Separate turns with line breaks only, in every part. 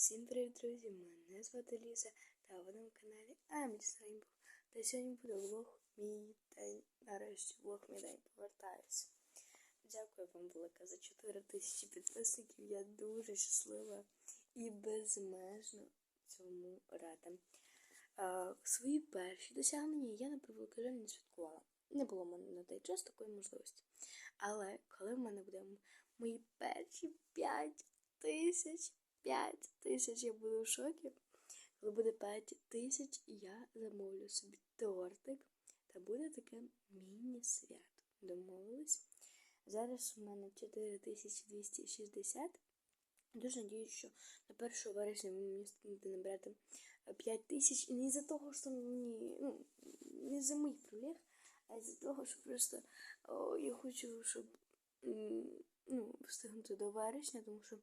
Всім привіт, друзі! Мене звати Ліза та ви на каналі Аміс Рейнбо. Та сьогодні буде влог мій день. Нарешті влог мій день повертаюся. Дякую вам велике за 4 тисячі підписників. Я дуже щаслива і безмежно цьому рада. Свої перші досягнення я на превеликий жаль не святкувала. Не було в мене на той час такої можливості. Але коли в мене буде мої перші 5 тисяч 5 тисяч я буду в шокі. Коли буде 5 тисяч, я замовлю собі тортик та буде таке міні-свято. Домовились. Зараз у мене 4260. Дуже надіюсь, що на 1 вересня ви мені станете набрати 5 тисяч. І не за того, що мені, ну, не за моїх проблем, а за того, що просто о, я хочу, щоб ну, встигнути до вересня, тому що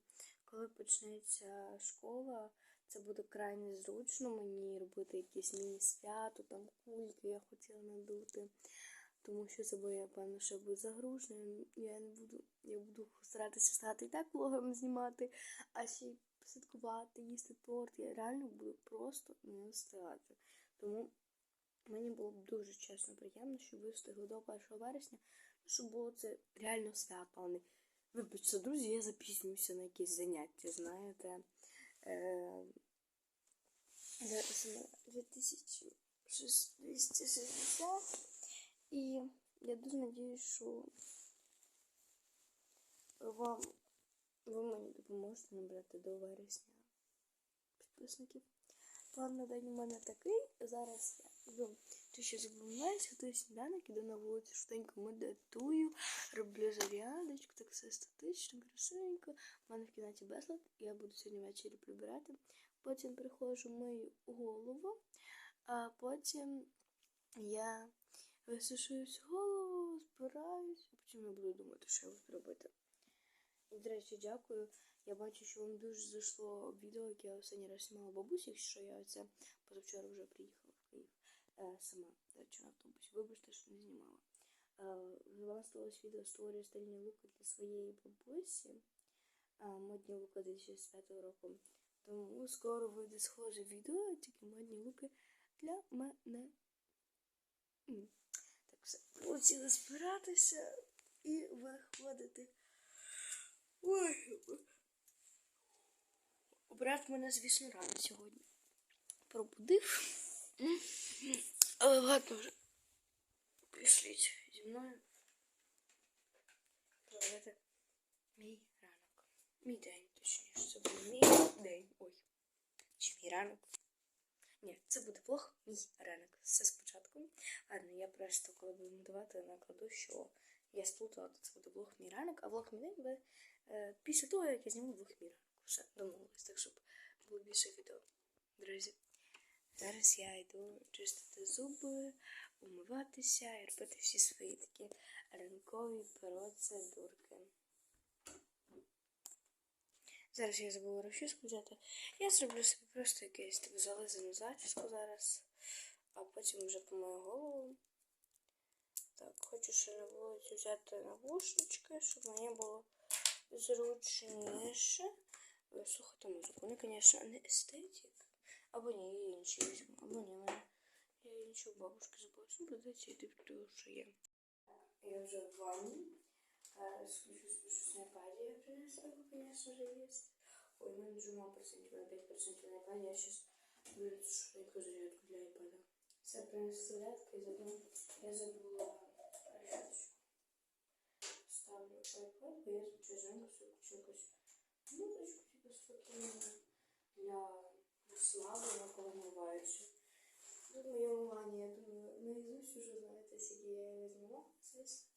коли почнеться школа, це буде крайне зручно мені робити якісь міні-свято, там кульки я хотіла надути. Тому що це буде, певно, ще буде загружено. Я не буду, я буду старатися стати і так влогом знімати, а ще й святкувати, їсти торт. Я реально буду просто не встигати. Тому мені було б дуже чесно приємно, щоб ви встигли до 1 вересня, щоб було це реально свято, а не Вибачте, друзі, я запізнююся на якісь заняття, знаєте. Е, зараз 2260 і я дуже надіюсь, що вам ви мені допоможете набрати до вересня підписників. План на день у мене такий. Зараз я йду ти ще забуваєш, готую сніданок, іду на вулицю, швиденько медитую, роблю зарядочку, так все статично, красивенько. У мене в кімнаті безлад, я буду сьогодні ввечері прибирати. Потім приходжу мою голову, а потім я висушую всю голову, збираюсь, а потім я буду думати, що я буду робити. І, до речі, дякую. Я бачу, що вам дуже зайшло відео, яке я останній раз знімала бабусі, якщо я це позавчора вже приїхала сама речі, на автобусі. Вибачте, що не знімала. Е, Властилось відео створюю стильні луки для своєї бабусі. Модні луки 2005 року. Тому скоро вийде схоже відео, тільки модні луки для мене. Так все, хотіли збиратися і виходити. Ой. Брат мене, звісно, рано сьогодні. Пробудив. Ладно. Пішліть зі мною. Проведете мій ранок. Мій день, точніше. Це буде мій день. Ой. Чи мій ранок? Ні, це буде влог мій ранок. Все спочатку. Ладно, я просто коли буду монтувати, накладу, що я сплутала, то це буде влог мій ранок, а влог мій день буде е, після того, як я зніму влог мій ранок. Все, домовились, так щоб було більше відео. Друзі. Зараз я йду чистити зуби, умиватися і робити всі свої такі ранкові процедурки. Зараз я забула розчіску взяти. Я зроблю собі просто якесь таку зализану зачіску зараз, а потім вже помою голову. Так, хочу ще на вулиці взяти навушнички, щоб мені було зручніше. Слухати музику. Вони, звісно, не естетик. Або ні, я інші візьму, або ні. Я інші у бабушки забула. Ну, придеться йти того, що є. Я вже в ванні. Скажу, спущусь на iPad, я принесла, конечно же, есть. Ой, у уже мало процентов, на 5% на iPad, я сейчас беру швидку зарядку для iPad. Все принесла зарядку, и заодно я забыла решеточку. Ставлю iPad, и я сейчас зранку якусь музичку, типу, спокійно для славу, коли вмиваюся. Тут моє вмивання, я думаю, наизусть уже знаєте, скільки я його зняла, звісно.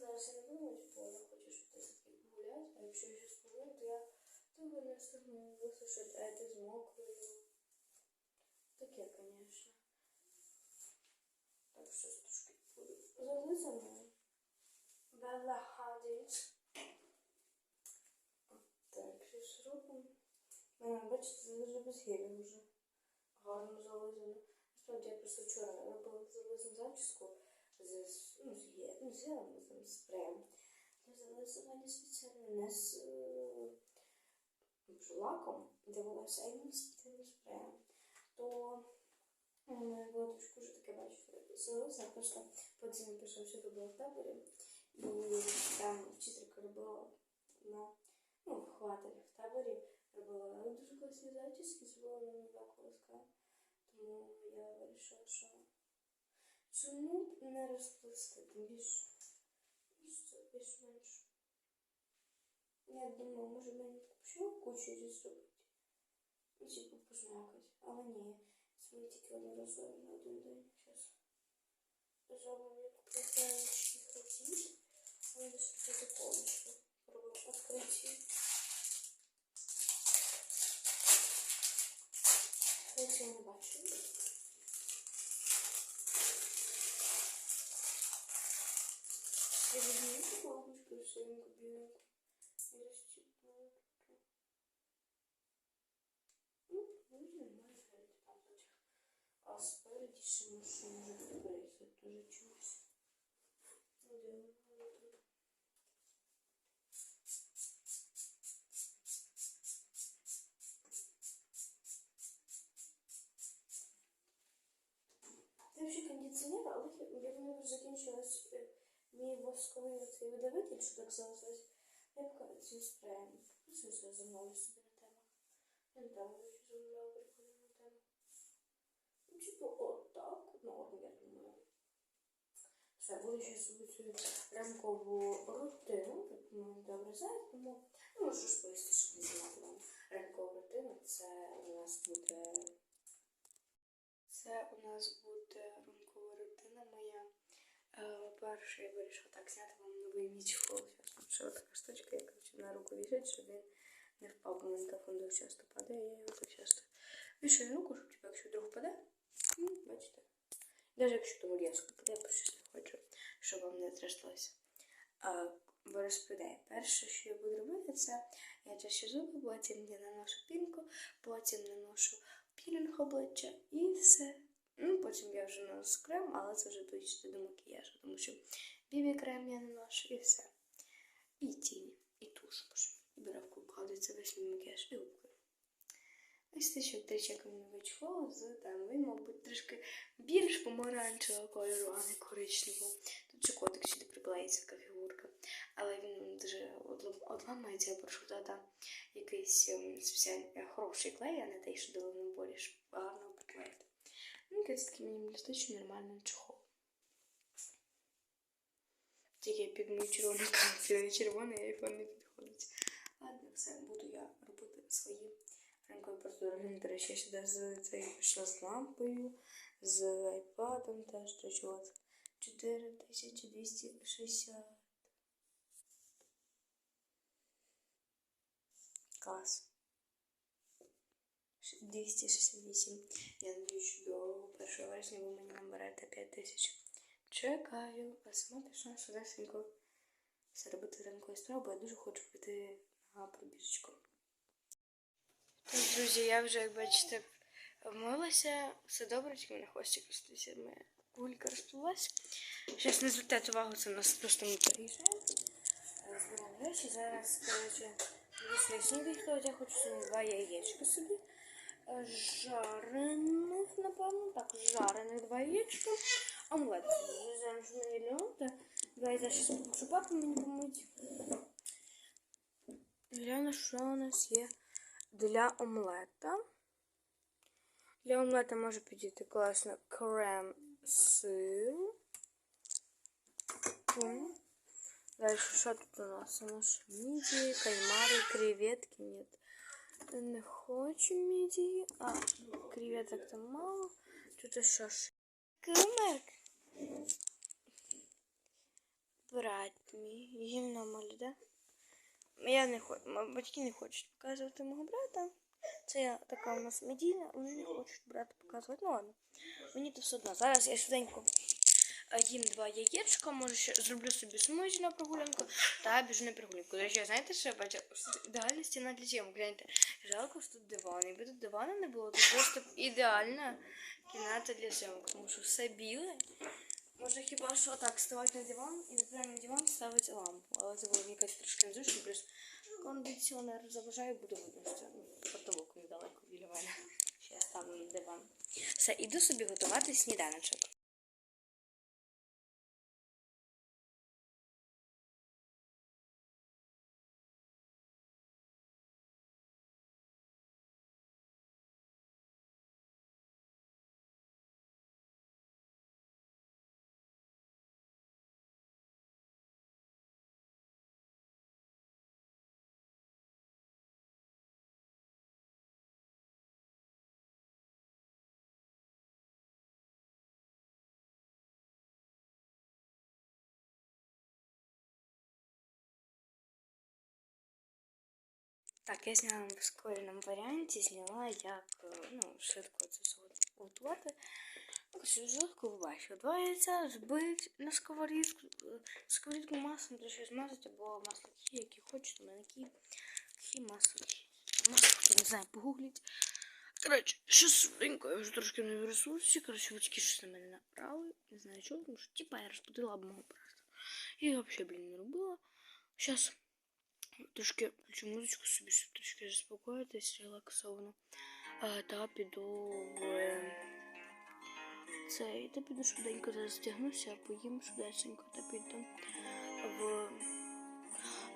Зараз я не буду бо я хочу, щоб ти все-таки погуляти, а якщо я щось погуляю, то я довго не встигну висушити, а це змокрою. Таке, звісно. Так, щось трошки буду зализано. Белла Бачите, це дуже без гелю вже. Гарно зализано. Насправді я просто вчора робила зализну зачіску з, ну, з, ну, з гелем, з спреєм. Я взагалі спеціально не з е, лаком для волосся, а іменно спреєм. То у мене було трошки вже таке, бачите, злилося, просто потім я пішов сюди було в таборі, і там вчителька робила на ну, в таборі робила дуже класні зачіски, зробила на так ласка. Тому я вирішила, що чому не розплести, тим більш- більш-менш. Я думаю, може мені ще кучу її зробити. І типу пожмакати. Але ні, це ми тільки одноразово на один день. Зараз зробимо як хотів. Але десь таке закончу. Пробуємо відкриті. Ви це не бачу. Я візьму таку лампочку, синеньку, біленьку. І розчіпну тут. Ну, нормально. А спереді ще може може приберися дуже чогось. Мене вже закінчилась е, мій восковий цей видавитель, що так залишилось. Я поки цим спреєм. Що я замовлю собі на тему? Я не там вже замовляла прикольну тему. Ну, типу, отак, норм, я думаю. Все, буду ще собі цю ранкову рутину, так ми добре знаємо, тому ну, можу ж пояснити, щоб не знати вам. Ранкова рутина це у нас буде це у нас буде. Е, Перше, я вирішила так зняти вам новий мій чехол. Зараз така штучка, я на руку вішать, щоб він не впав, бо мені телефон дуже часто падає, я його так часто вішаю руку, щоб типу, якщо вдруг паде, ну, бачите. Навіть якщо тому різко паде, я просто не хочу, щоб вам не тряслося. Бо розповідаю, перше, що я буду робити, це я чаще зуби, потім я наношу пінку, потім наношу пілінг обличчя і все. Ну, потім я вже наношу крем, але це вже точно до макіяжу, тому що бібі крем я наношу і все. І тіні, і туш, боже, і бровку вкладається весь мій макіяж і губки. Ось що тричака новий чехол з там, він, мабуть, трошки більш помаранчевого кольору, а не коричневого. Тут ще котик сюди приклеїться, така фігурка. Але він дуже одлам- отламається, я прошу дати якийсь ем, спеціальний е, хороший клей, а не той, що дали наборі, щоб гарно приклеїти. Ну, якийсь такий мінімалістичний нормальний чехол. Тільки під мою червону карту, не червоний айфон не підходить. Ладно, все, буду я робити свої ранкові процедури. До речі, я сюди з цією пішла з лампою, з айпадом теж, до от 4260. Клас. 268. Я надію, що до 1 вересня ви мені наберете 5 тисяч. Чекаю, а сама пішла швидесенько все робити ранкові справи, бо я дуже хочу піти на пробіжечку. Так, друзі, я вже, як бачите, вмилася. Все добре, тільки мене хвостик розплівся, моя гулька розплилась. Зараз не звертайте увагу, це у нас просто ми переїжджаємо. Е, Збираємо речі. Зараз, коротше, вийшли снідати, я хочу два яєчка собі. Е, Жарених, напевно, так, жарених два яєчка. Омлет. Зараз мені льота. Давайте я зараз попрошу папу мені помить. Гляну, що у нас є для омлета. Для омлета може підійти класно крем сир. Пум. Дальше що тут у нас? У нас мідії, кальмари, креветки. Нет. Не хочу мідії. А, креветок там мало. Тут ж? Кумик. Брат мій. Гімно малю, да? Я не хочу, батьки не хочуть показувати мого брата. Це я така у нас медійна, вони не хочуть брата показувати. Ну ладно, мені то все одно. Зараз я швиденько їм два яєчка, може ще зроблю собі смузі на прогулянку та біжу на прогулянку. До речі, знаєте, що я бачу? Ідеальна стіна для зйомок. Гляньте, жалко, що тут диван. Якби тут дивана не було, то просто ідеальна кімната для зйомок, тому що все біле. Може хіба що так ставати на диван і прямо на диван ставити лампу. Але це було якось трошки незручно, плюс кондиціонер заважає буде видно. що, Ну, потолок недалеко біля мене. Ще ставлю диван. Все, іду собі готувати сніданочок. Так, я зняла в скореному варіанті, зняла, як е, ну, швидко це все готувати. Жорстко ви бачите. Два яйця збить на сковорідку, е, сковорідку маслом трошки змазати, або масло кі, які хочете, у мене кі, кі масло. Масло, хто не знає, погугліть. Коротше, що свинько, я вже трошки не в ресурсі. Коротше, батьки щось на мене направили. Не знаю чого, тому що типа я розбудила б мого просто. І взагалі, блін, не робила. Зараз трошки включу музичку собі, щоб трошки заспокоїтись, релаксовано. А, та піду в цей, та піду швиденько зараз стягнуся, поїм швиденько, та піду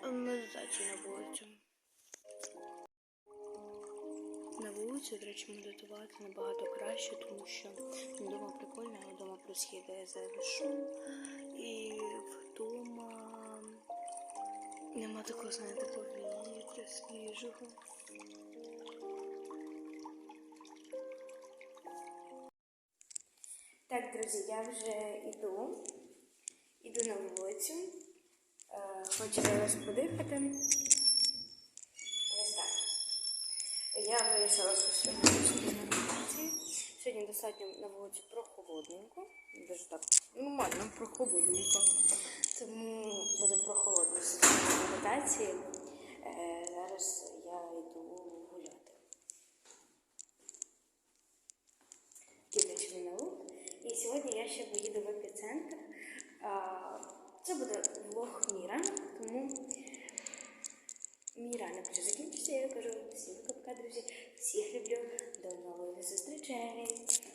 в медитацію на вулицю. На вулиці, до речі, медитувати набагато краще, тому що вдома прикольно, а вдома плюс є шум. І вдома нема такого, знаєте, повітря свіжого. Так, друзі, я вже йду. Іду на вулицю. Е, Хочу зараз подихати. Ось так. Я вирішила, що на вулиці. Сьогодні достатньо на вулиці прохолодненько. Дуже так нормально, прохолодненько тому буде прохолодно в медитації. Е, зараз я йду гуляти. Кидаючи на лук. І сьогодні я ще поїду в епіцентр. Це буде влог Міра, тому мій ранок вже закінчиться. Я кажу всім пока-пока, друзі. Всіх люблю. До нової зустрічей!